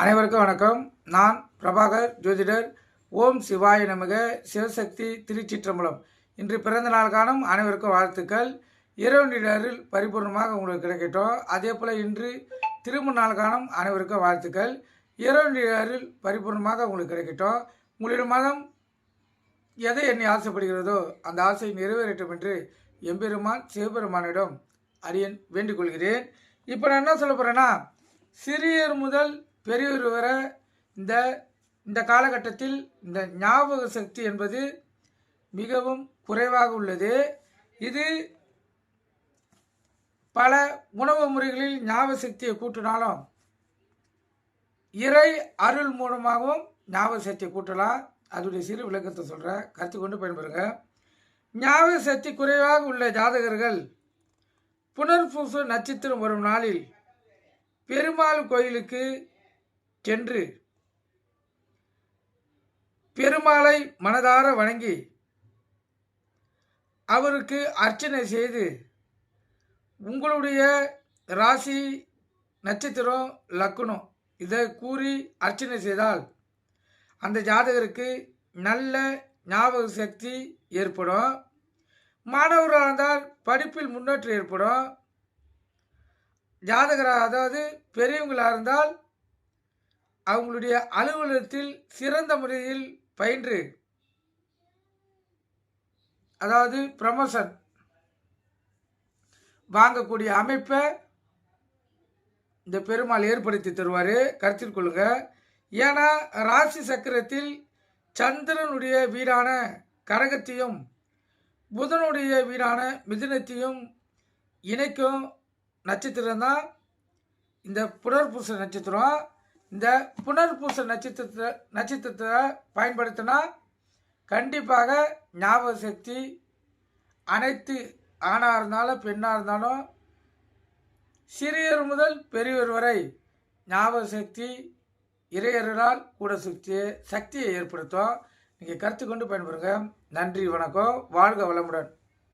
அனைவருக்கும் வணக்கம். நான் பிரபாகர் ஜோதிடர். ஓம் சிவாய நமக. சிவசக்தி திருச்சிற்றம்பலம். இன்று பிறந்த நாள் காணும் அனைவருக்கும் வாழ்த்துக்கள். இரவு நிலரில் பரிபூர்ணமாக உங்களுக்கு கிடைக்கட்டும். அதே போல் இன்று திருமண நாள் காணும் அனைவருக்கும் வாழ்த்துக்கள். இரவு அருள் பரிபூர்ணமாக உங்களுக்கு கிடைக்கட்டும். உங்களுடைய மதம் எதை என்னை ஆசைப்படுகிறதோ அந்த ஆசை நிறைவேறட்டும் என்று எம்பெருமான் சிவபெருமானிடம் அரியன் வேண்டிக் கொள்கிறேன். இப்போ நான் என்ன சொல்ல போகிறேன்னா சிறியர் முதல் பெரியவர் வரை இந்த இந்த காலகட்டத்தில் இந்த ஞாபக சக்தி என்பது மிகவும் குறைவாக உள்ளது. இது பல உணவு முறைகளில் ஞாபக சக்தியை கூட்டினாலும் இறை அருள் மூலமாகவும் ஞாபக சக்தியை கூட்டலாம். அதோடைய சிறு விளக்கத்தை சொல்கிறேன் கருத்து கொண்டு பயன்படுங்க. ஞாபக சக்தி குறைவாக உள்ள ஜாதகர்கள் புனர்பூச நட்சத்திரம் வரும் நாளில் பெருமாள் கோயிலுக்கு சென்று பெருமாளை மனதார வணங்கி அவருக்கு அர்ச்சனை செய்து உங்களுடைய ராசி நட்சத்திரம் லக்குணம் இதை கூறி அர்ச்சனை செய்தால் அந்த ஜாதகருக்கு நல்ல ஞாபக சக்தி ஏற்படும். மாணவராக இருந்தால் படிப்பில் முன்னேற்றம் ஏற்படும். ஜாதகராக அதாவது பெரியவங்களாக இருந்தால் அவங்களுடைய அலுவலகத்தில் சிறந்த முறையில் பயின்று. அதாவது ப்ரமோஷன் வாங்கக்கூடிய அமைப்பை இந்த பெருமாள் ஏற்படுத்தி தருவார். கருத்தில் கொள்ளுங்க. ஏன்னா ராசி சக்கரத்தில் சந்திரனுடைய வீடான கரகத்தையும் புதனுடைய வீடான மிதுனத்தையும் இணைக்கும் நட்சத்திரம் தான் இந்த புனர்பூச நட்சத்திரம். இந்த புனர்பூச நட்சத்திரத்தை நட்சத்திரத்தை பயன்படுத்தினா கண்டிப்பாக ஞாபக சக்தி அனைத்து ஆணாக இருந்தாலும் பெண்ணாக இருந்தாலும் சிறியர் முதல் பெரியவர் வரை ஞாபக சக்தி இறையர்களால் கூட சக்தி சக்தியை ஏற்படுத்தும். நீங்கள் கருத்து கொண்டு பயன்படுங்க நன்றி வணக்கம். வாழ்க வளமுடன்.